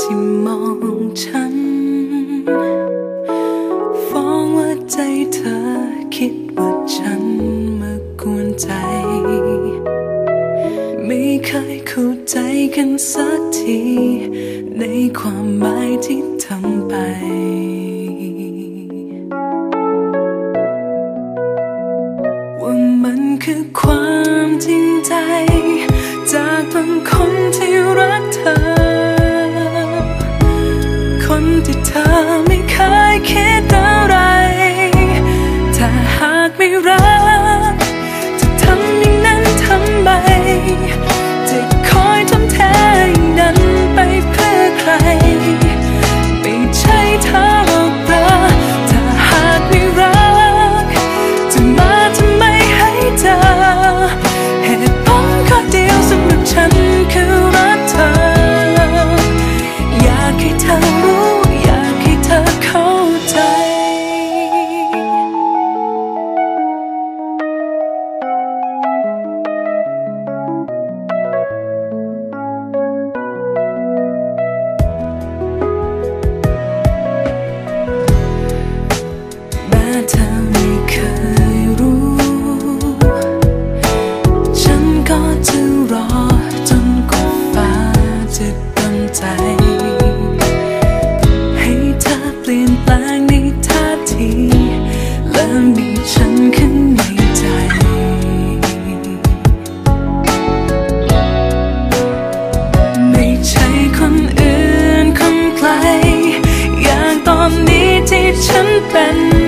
ที่มองฉัน ฟ้องว่าใจเธอคิดว่าฉันมากวนใจ ไม่เคยเข้าใจกันสักที ในความหมายที่ทำไปว่ามันคือความจริงใจ จากบางคนที่รักเธอ อไม่เคยคิดอะไร ถ้าหากไม่รัก จะทำอย่างนั้นทำไม ที่ฉันเป็น